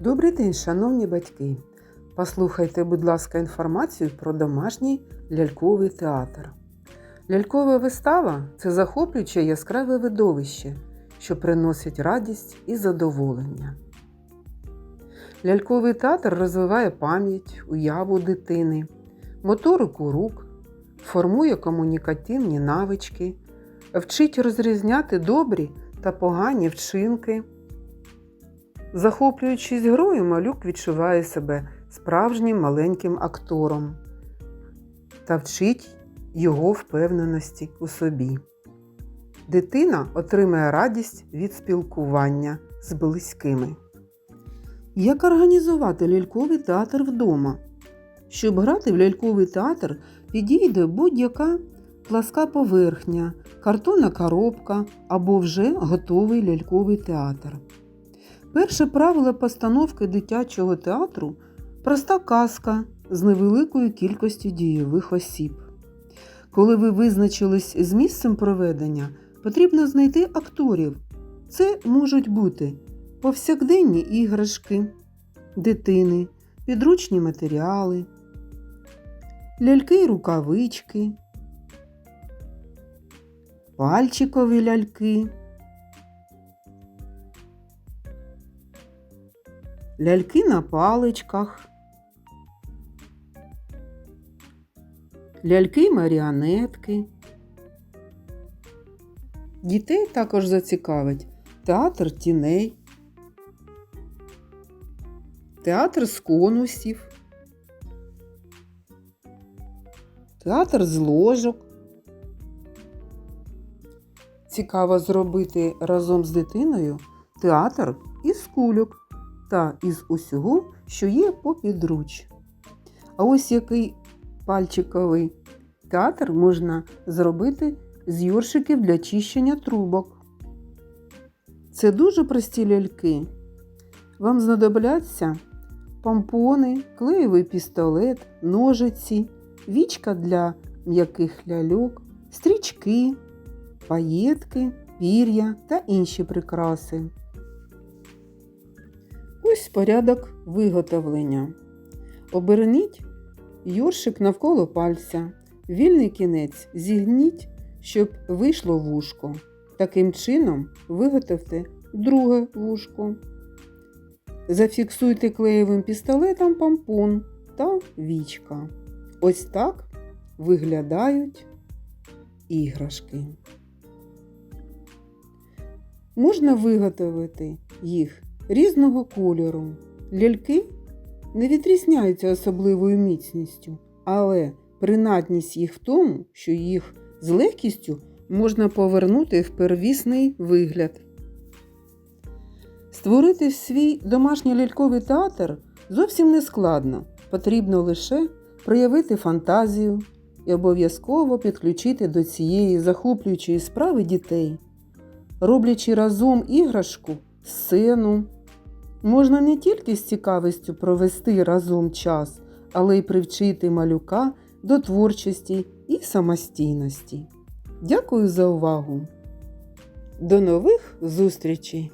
день, шановні батьки! Послухайте, будь ласка, інформацію про домашній ляльковий театр. Лялькова вистава це захоплююче яскраве видовище, що приносить радість і задоволення. Ляльковий театр розвиває пам'ять, уяву дитини, моторику рук, формує комунікативні навички, вчить розрізняти добрі та погані вчинки. Захоплюючись грою, малюк відчуває себе справжнім маленьким актором та вчить його впевненості у собі. Дитина отримає радість від спілкування з близькими. Як організувати ляльковий театр вдома? Щоб грати в ляльковий театр, підійде будь-яка пласка поверхня, картонна коробка або вже готовий ляльковий театр. Перше правило постановки дитячого театру проста казка з невеликою кількістю дійових осіб. Коли ви визначились з місцем проведення, потрібно знайти акторів. Це можуть бути повсякденні іграшки, дитини, підручні матеріали, ляльки й рукавички, пальчикові ляльки. Ляльки на паличках, ляльки маріонетки. Дітей також зацікавить театр тіней, театр з конусів, театр з ложок. Цікаво зробити разом з дитиною театр із кульок та із усього, що є попідруч. А ось який пальчиковий театр можна зробити з йоршиків для чищення трубок. Це дуже прості ляльки. Вам знадобляться помпони, клеєвий пістолет, ножиці, вічка для м'яких ляльок, стрічки, паєтки, пір'я та інші прикраси. Ось порядок виготовлення. Оберніть юршик навколо пальця. Вільний кінець зігніть, щоб вийшло вушко. Таким чином виготовте друге вушко. Зафіксуйте клеєвим пістолетом помпон та вічка. Ось так виглядають іграшки. Можна виготовити їх різного кольору. Ляльки не відрізняються особливою міцністю, але принадність їх в тому, що їх з легкістю можна повернути в первісний вигляд. Створити свій домашній ляльковий театр зовсім не складно. Потрібно лише проявити фантазію і обов'язково підключити до цієї захоплюючої справи дітей, роблячи разом іграшку, сцену. Можна не тільки з цікавістю провести разом час, але й привчити малюка до творчості і самостійності. Дякую за увагу! До нових зустрічей!